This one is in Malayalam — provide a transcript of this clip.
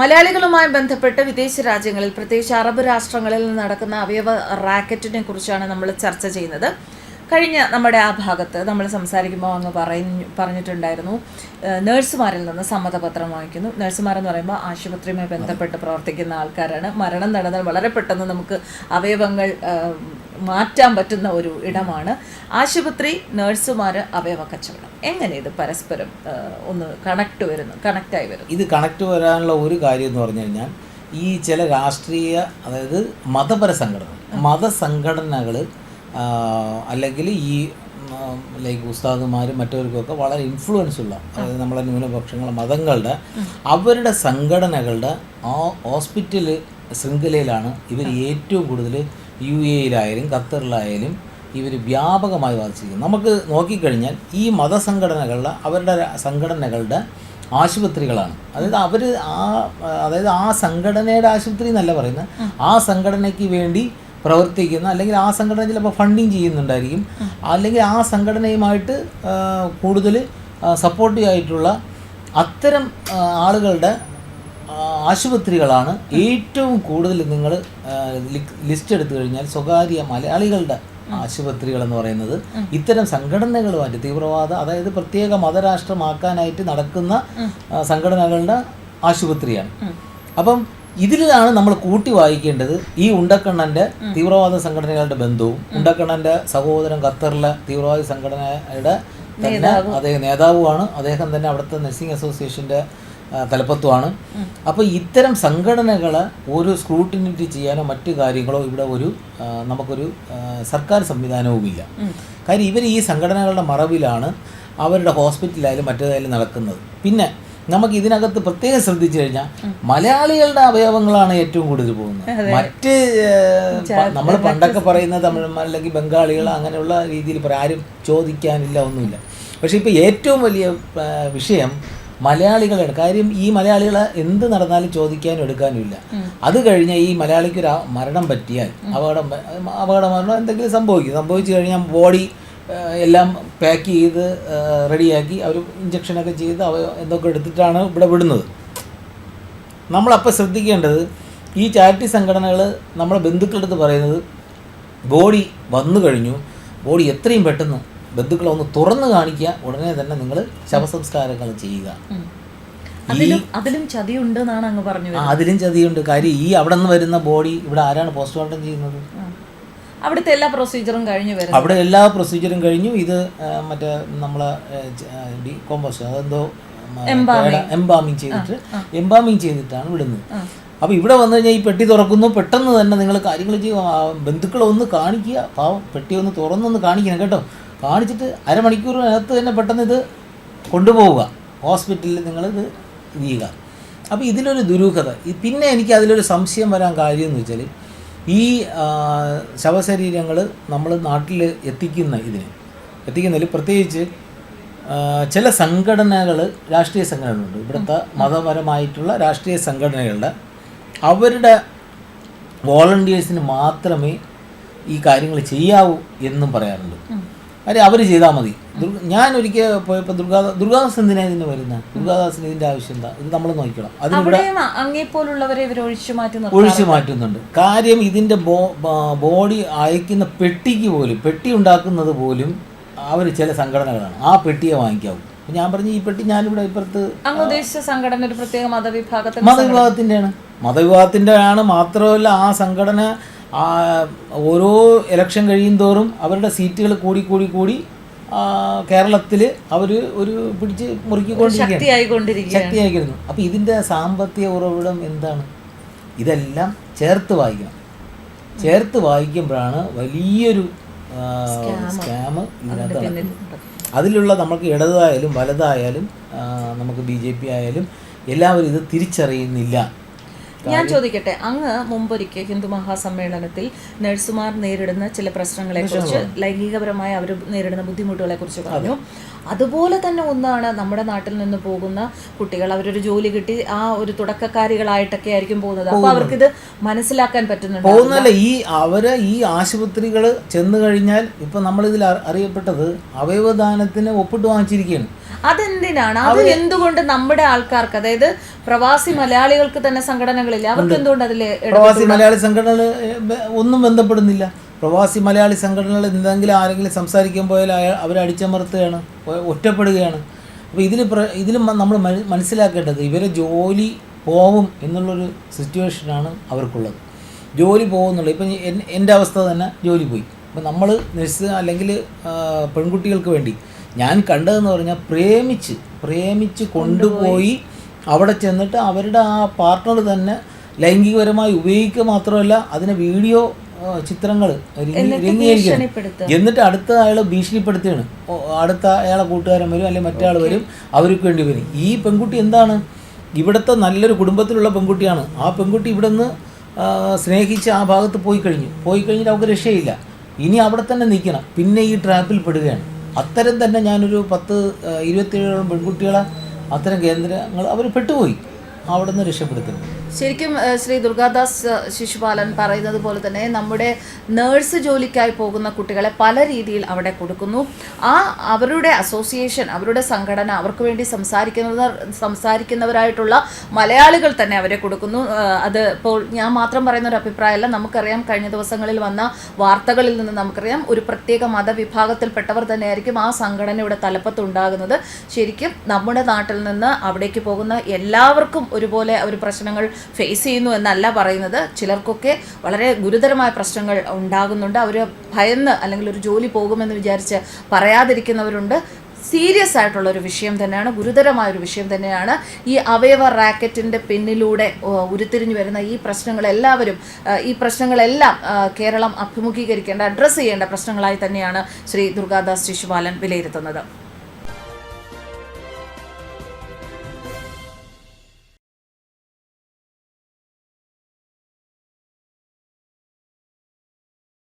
മലയാളികളുമായി ബന്ധപ്പെട്ട് വിദേശ രാജ്യങ്ങളിൽ പ്രത്യേകിച്ച് അറബ് രാഷ്ട്രങ്ങളിൽ നടക്കുന്ന അവയവ റാക്കറ്റിനെ കുറിച്ചാണ് നമ്മൾ ചർച്ച ചെയ്യുന്നത്. കഴിഞ്ഞ നമ്മുടെ ആ ഭാഗത്ത് നമ്മൾ സംസാരിക്കുമ്പോൾ അങ്ങ് പറഞ്ഞു പറഞ്ഞിട്ടുണ്ടായിരുന്നു. നേഴ്സുമാരിൽ നിന്ന് സമ്മതപത്രം വാങ്ങിക്കുന്നു. നേഴ്സുമാരെന്ന് പറയുമ്പോൾ ആശുപത്രിയുമായി ബന്ധപ്പെട്ട് പ്രവർത്തിക്കുന്ന ആൾക്കാരാണ്. മരണം നടന്നാൽ വളരെ പെട്ടെന്ന് നമുക്ക് അവയവങ്ങൾ മാറ്റാൻ പറ്റുന്ന ഒരു ഇടമാണ്. ആശുപത്രി നേഴ്സുമാർ അവയവ കച്ചവടം. എങ്ങനെ ഇത് പരസ്പരം ഒന്ന് കണക്ട് വരുന്നു കണക്റ്റായി വരുന്നു? ഇത് കണക്ട് വരാനുള്ള ഒരു കാര്യം എന്ന് പറഞ്ഞു കഴിഞ്ഞാൽ ഈ ചില രാഷ്ട്രീയ അതായത് മതപര സംഘടന മതസംഘടനകൾ അല്ലെങ്കിൽ ഈ ലൈക്ക് ഉസ്താദുമാരും മറ്റവർക്കൊക്കെ വളരെ ഇൻഫ്ലുവൻസ് ഉള്ള അതായത് നമ്മളെ ന്യൂനപക്ഷങ്ങൾ മതങ്ങളുടെ അവരുടെ സംഘടനകളുടെ ആ ഹോസ്പിറ്റൽ ശൃംഖലയിലാണ് ഇവർ ഏറ്റവും കൂടുതൽ യു എയിലായാലും ഖത്തറിലായാലും ഇവർ വ്യാപകമായി ബാധിച്ചിരിക്കുന്നത് നമുക്ക് നോക്കിക്കഴിഞ്ഞാൽ ഈ മതസംഘടനകളുടെ അവരുടെ സംഘടനകളുടെ ആശുപത്രികളാണ്. അതായത് അവർ ആ അതായത് ആ സംഘടനയുടെ ആശുപത്രി എന്നല്ല പറയുന്നത്. ആ സംഘടനയ്ക്ക് വേണ്ടി പ്രവർത്തിക്കുന്ന അല്ലെങ്കിൽ ആ സംഘടന ചിലപ്പോൾ ഫണ്ടിങ് ചെയ്യുന്നുണ്ടായിരിക്കും. അല്ലെങ്കിൽ ആ സംഘടനയുമായിട്ട് കൂടുതൽ സപ്പോർട്ടീവ് ആയിട്ടുള്ള അത്തരം ആളുകളുടെ ആശുപത്രികളാണ് ഏറ്റവും കൂടുതൽ നിങ്ങൾ ലിസ്റ്റ് എടുത്തു കഴിഞ്ഞാൽ സ്വകാര്യ മലയാളികളുടെ ആശുപത്രികൾ എന്ന് പറയുന്നത്. ഇത്തരം സംഘടനകളുമായിട്ട് തീവ്രവാദ അതായത് പ്രത്യേക മതരാഷ്ട്രമാക്കാനായിട്ട് നടക്കുന്ന സംഘടനകളുടെ ആശുപത്രിയാണ്. അപ്പം ഇതിലാണ് നമ്മൾ കൂട്ടി വായിക്കേണ്ടത് ഈ ഉണ്ടക്കണ്ണന്റെ തീവ്രവാദ സംഘടനകളുടെ ബന്ധവും ഉണ്ടക്കണ്ണന്റെ സഹോദരൻ ഖത്തറിലെ തീവ്രവാദി സംഘടനയുടെ തന്നെ അദ്ദേഹം നേതാവുമാണ്. അദ്ദേഹം തന്നെ അവിടുത്തെ നഴ്സിംഗ് അസോസിയേഷന്റെ തലപ്പത്തുമാണ്. അപ്പോൾ ഇത്തരം സംഘടനകളെ ഒരു സ്ക്രൂട്ടിനിറ്റി ചെയ്യാനോ മറ്റു കാര്യങ്ങളോ ഇവിടെ ഒരു നമുക്കൊരു സർക്കാർ സംവിധാനവുമില്ല. കാര്യം ഇവർ ഈ സംഘടനകളുടെ മറവിലാണ് അവരുടെ ഹോസ്പിറ്റലായാലും മറ്റേതായാലും നടക്കുന്നത്. പിന്നെ നമുക്ക് ഇതിനകത്ത് പ്രത്യേകം ശ്രദ്ധിച്ചു കഴിഞ്ഞാൽ മലയാളികളുടെ അവയവങ്ങളാണ് ഏറ്റവും കൂടുതൽ പോകുന്നത്. മറ്റ് നമ്മൾ പണ്ടൊക്കെ പറയുന്ന തമിഴന്മാർ അല്ലെങ്കിൽ ബംഗാളികൾ അങ്ങനെയുള്ള രീതിയിൽ പറയാം. ആരും ചോദിക്കാനില്ല ഒന്നുമില്ല. പക്ഷേ ഇപ്പോൾ ഏറ്റവും വലിയ വിഷയം മലയാളികളുടെ കാര്യം ഈ മലയാളികൾ എന്ത് നടന്നാലും ചോദിക്കാനും എടുക്കാനും ഇല്ല. അത് കഴിഞ്ഞ ഈ മലയാളിക്ക് ഒരു മരണം പറ്റിയാൽ അപകടം അപകടം അപകട മരണം എന്തെങ്കിലും സംഭവിക്കും. സംഭവിച്ചു കഴിഞ്ഞാൽ ബോഡി എല്ലാം പാക്ക് ചെയ്ത് റെഡിയാക്കി അവർ ഇഞ്ചക്ഷനൊക്കെ ചെയ്ത് അവ എന്തൊക്കെ എടുത്തിട്ടാണ് ഇവിടെ വിടുന്നത്. നമ്മളപ്പോൾ ശ്രദ്ധിക്കേണ്ടത് ഈ ചാരിറ്റി സംഘടനകൾ നമ്മളെ ബന്ധുക്കളുടെ അടുത്ത് പറയുന്നത് ബോഡി വന്നു കഴിഞ്ഞു ബോഡി എത്രയും പെട്ടെന്ന് ബന്ധുക്കളെ ഒന്ന് തുറന്നു കാണിക്കുക ഉടനെ തന്നെ നിങ്ങൾ ശവസംസ്കാരങ്ങൾ ചെയ്യുക. അതിലും അതിലും ചതിയുണ്ട് എന്നാണ് അങ്ങ് പറഞ്ഞു അതിലും ചതിയുണ്ട്. കാര്യം ഈ അവിടെ നിന്ന് വരുന്ന ബോഡി ഇവിടെ ആരാണ് പോസ്റ്റ്മോർട്ടം ചെയ്യുന്നത്? അവിടുത്തെ എല്ലാ പ്രൊസീജിയറും കഴിഞ്ഞു വരും അവിടെ എല്ലാ പ്രൊസീജിയറും കഴിഞ്ഞു. ഇത് മറ്റേ നമ്മളെ ഡീകോമ്പോസ്റ്റ് അതെന്തോ എംബാമിങ് ചെയ്തിട്ട് എംബാമിങ് ചെയ്തിട്ടാണ് വിടുന്നത്. അപ്പോൾ ഇവിടെ വന്നു കഴിഞ്ഞാൽ ഈ പെട്ടി തുറക്കുന്നു. പെട്ടെന്ന് തന്നെ നിങ്ങൾ കാര്യങ്ങൾ ചെയ്യും ബന്ധുക്കളെ ഒന്ന് കാണിക്കുക. പാവം പെട്ടി ഒന്ന് തുറന്നൊന്ന് കാണിക്കണം കേട്ടോ. കാണിച്ചിട്ട് അരമണിക്കൂറിനകത്ത് തന്നെ പെട്ടെന്ന് ഇത് കൊണ്ടുപോവുക. ഹോസ്പിറ്റലിൽ നിങ്ങൾ ഇത് ചെയ്യുക. അപ്പോൾ ഇതിലൊരു ദുരൂഹത. പിന്നെ എനിക്ക് അതിലൊരു സംശയം വരാൻ കാര്യം എന്ന് വെച്ചാൽ ഈ ശവശരീരങ്ങൾ നമ്മൾ നാട്ടിൽ എത്തിക്കുന്ന ഇതിന് എത്തിക്കുന്നതിൽ പ്രത്യേകിച്ച് ചില സംഘടനകൾ രാഷ്ട്രീയ സംഘടനകളുണ്ട്. ഇവിടുത്തെ മതപരമായിട്ടുള്ള രാഷ്ട്രീയ സംഘടനകളുടെ അവരുടെ വോളണ്ടിയേഴ്സിന് മാത്രമേ ഈ കാര്യങ്ങൾ ചെയ്യാവൂ എന്നും പറയാറുണ്ട്. കാര്യം അവർ ചെയ്താൽ മതി. ഞാൻ ഒരിക്കൽ പോയപ്പോൾ ദുർഗാദാസ് ദുർഗാദാസ് എന്തിനാ ഇതിന് വരുന്നത് ദുർഗാദാസിന് ഇതിന്റെ ആവശ്യം എന്താ? ഇത് നമ്മൾ നോക്കണം. അങ്ങേ ഒഴിച്ചു മാറ്റുന്നുണ്ട്. കാര്യം ഇതിന്റെ ബോഡി അയക്കുന്ന പെട്ടിക്ക് പോലും പെട്ടി ഉണ്ടാക്കുന്നത് പോലും അവർ ചില സംഘടനകളാണ്. ആ പെട്ടിയെ വാങ്ങിക്കാവും. ഞാൻ പറഞ്ഞു ഈ പെട്ടി ഞാനിവിടെ ഇപ്പുറത്ത് സംഘടന ഒരു പ്രത്യേക മതവിഭാഗത്തിന്റെ മതവിഭാഗത്തിന്റെയാണ്. മതവിഭാഗത്തിന്റെയാണ് മാത്രമല്ല ആ സംഘടന ഓരോ ഇലക്ഷൻ കഴിയും തോറും അവരുടെ സീറ്റുകൾ കൂടി കൂടി കൂടി കേരളത്തിൽ അവർ ഒരു പിടിച്ച് മുറുക്കിക്കൊണ്ടിരിക്കുകയാണ്. ശക്തിയായിക്കൊണ്ടിരിക്കുക ശക്തിയായിരുന്നു അപ്പോൾ ഇതിന്റെ സാമ്പത്തിക ഉറവിടം എന്താണ്? ഇതെല്ലാം ചേർത്ത് വായിക്കണം. ചേർത്ത് വായിക്കുമ്പോഴാണ് വലിയൊരു സ്കാം ഇതിനകത്ത് അതിലുള്ള നമുക്ക് ഇടതായാലും വലതായാലും നമുക്ക് ബി ജെ പി ആയാലും എല്ലാവരും ഇത് തിരിച്ചറിയുന്നില്ല. ഞാൻ ചോദിക്കട്ടെ അങ്ങ് മുമ്പൊരിക്കൽ ഹിന്ദു മഹാസമ്മേളനത്തിൽ നഴ്സുമാർ നേരിടുന്ന ചില പ്രശ്നങ്ങളെ കുറിച്ച് ലൈംഗികപരമായി അവർ നേരിടുന്ന ബുദ്ധിമുട്ടുകളെ കുറിച്ച് പറഞ്ഞു. അതുപോലെ തന്നെ ഒന്നാണ് നമ്മുടെ നാട്ടിൽ നിന്ന് പോകുന്ന കുട്ടികൾ അവരൊരു ജോലി കിട്ടി ആ ഒരു തുടക്കക്കാരികളായിട്ടൊക്കെ ആയിരിക്കും പോകുന്നത്. അപ്പോൾ ഇത് മനസ്സിലാക്കാൻ പറ്റുന്നുണ്ട്? പോകുന്നല്ല ഈ അവർ ഈ ആശുപത്രികൾ ചെന്ന് കഴിഞ്ഞാൽ ഇപ്പൊ നമ്മൾ ഇതിൽ അറിയപ്പെട്ടത് അവയവദാനത്തിന് ഒപ്പിട്ട് വാങ്ങിച്ചിരിക്കുകയാണ്. അതെന്തിനാണ്? അത് എന്തുകൊണ്ട് നമ്മുടെ ആൾക്കാർക്ക് അതായത് പ്രവാസി മലയാളികൾക്ക് തന്നെ സംഘടനകളില്ല അവർക്ക് എന്തുകൊണ്ട് അതിൽ പ്രവാസി മലയാളി സംഘടനകൾ ഒന്നും ബന്ധപ്പെടുന്നില്ല. പ്രവാസി മലയാളി സംഘടനകൾ എന്തെങ്കിലും ആരെങ്കിലും സംസാരിക്കാൻ പോയാൽ അവർ അവരെ അടിച്ചമർത്തുകയാണ് ഒറ്റപ്പെടുകയാണ്. അപ്പോൾ ഇതിൽ ഇതിൽ നമ്മൾ മനസ്സിലാക്കേണ്ടത് ഇവരെ ജോലി പോവും എന്നുള്ളൊരു സിറ്റുവേഷനാണ് അവർക്കുള്ളത്. ജോലി പോകുന്നുള്ളു ഇപ്പം എൻ- എന്റെ അവസ്ഥ തന്നെ ജോലി പോയി. അപ്പം നമ്മൾ നഴ്സ് അല്ലെങ്കിൽ പെൺകുട്ടികൾക്ക് വേണ്ടി ഞാൻ കണ്ടതെന്ന് പറഞ്ഞാൽ പ്രേമിച്ച് പ്രേമിച്ച് കൊണ്ടുപോയി. അവിടെ ചെന്നിട്ട് അവരുടെ ആ പാർട്ട്ണർ തന്നെ ലൈംഗികപരമായി ഉപയോഗിക്കുക മാത്രമല്ല അതിനെ വീഡിയോ ചിത്രങ്ങൾ രംഗീകരിക്കണം എന്നിട്ട് അടുത്ത അയാൾ ഭീഷണിപ്പെടുത്തുകയാണ്. അടുത്ത അയാളെ കൂട്ടുകാരൻ വരും അല്ലെങ്കിൽ മറ്റേ ആൾ വരും അവർക്ക് വേണ്ടി വരും. ഈ പെൺകുട്ടി എന്താണ്? ഇവിടുത്തെ നല്ലൊരു കുടുംബത്തിലുള്ള പെൺകുട്ടിയാണ്. ആ പെൺകുട്ടി ഇവിടെ നിന്ന് സ്നേഹിച്ച് ആ ഭാഗത്ത് പോയി കഴിഞ്ഞു. പോയി കഴിഞ്ഞിട്ട് അവർക്ക് രക്ഷയില്ല. ഇനി അവിടെ തന്നെ നിൽക്കണം. പിന്നെ ഈ ട്രാപ്പിൽ പെടുകയാണ്. അത്തരം തന്നെ ഞാനൊരു പത്ത് ഇരുപത്തിയേഴോളം പെൺകുട്ടികളെ അത്തരം കേന്ദ്രങ്ങൾ അവർ പെട്ടുപോയി. അവിടെ നിന്ന് രക്ഷപ്പെടുത്തുന്നു. ശരിക്കും ശ്രീ ദുർഗാദാസ് ശിശുപാലൻ പറയുന്നത് പോലെ തന്നെ നമ്മുടെ നേഴ്സ് ജോലിക്കായി പോകുന്ന കുട്ടികളെ പല രീതിയിൽ അവിടെ കൊടുക്കുന്നു. ആ അവരുടെ അസോസിയേഷൻ അവരുടെ സംഘടന അവർക്ക് വേണ്ടി സംസാരിക്കുന്ന സംസാരിക്കുന്നവരായിട്ടുള്ള മലയാളികൾ തന്നെ അവരെ കൊടുക്കുന്നു. അത് ഇപ്പോൾ ഞാൻ മാത്രം പറയുന്ന ഒരു അഭിപ്രായമല്ല. നമുക്കറിയാം കഴിഞ്ഞ ദിവസങ്ങളിൽ വന്ന വാർത്തകളിൽ നിന്ന് നമുക്കറിയാം ഒരു പ്രത്യേക മതവിഭാഗത്തിൽപ്പെട്ടവർ തന്നെയായിരിക്കും ആ സംഘടനയുടെ തലപ്പത്തുണ്ടാകുന്നത്. ശരിക്കും നമ്മുടെ നാട്ടിൽ നിന്ന് അവിടേക്ക് പോകുന്ന എല്ലാവർക്കും ഒരുപോലെ അവർ പ്രശ്നങ്ങൾ ഫേസ് ചെയ്യുന്നു എന്നല്ല പറയുന്നത്. ചിലർക്കൊക്കെ വളരെ ഗുരുതരമായ പ്രശ്നങ്ങൾ ഉണ്ടാകുന്നുണ്ട്. അവർ ഭയന്ന് അല്ലെങ്കിൽ ഒരു ജോലി പോകുമെന്ന് വിചാരിച്ച് പറയാതിരിക്കുന്നവരുണ്ട്. സീരിയസ് ആയിട്ടുള്ള ഒരു വിഷയം തന്നെയാണ് ഗുരുതരമായ ഒരു വിഷയം തന്നെയാണ് ഈ അവയവ റാക്കറ്റിന്റെ പിന്നിലൂടെ ഉരുത്തിരിഞ്ഞു വരുന്ന ഈ പ്രശ്നങ്ങളെല്ലാവരും ഈ പ്രശ്നങ്ങളെല്ലാം കേരളം അഭിമുഖീകരിക്കേണ്ട അഡ്രസ്സ് ചെയ്യേണ്ട പ്രശ്നങ്ങളായി തന്നെയാണ് ശ്രീ ദുർഗാദാസ് ശിശുപാലൻ വിലയിരുത്തുന്നത്.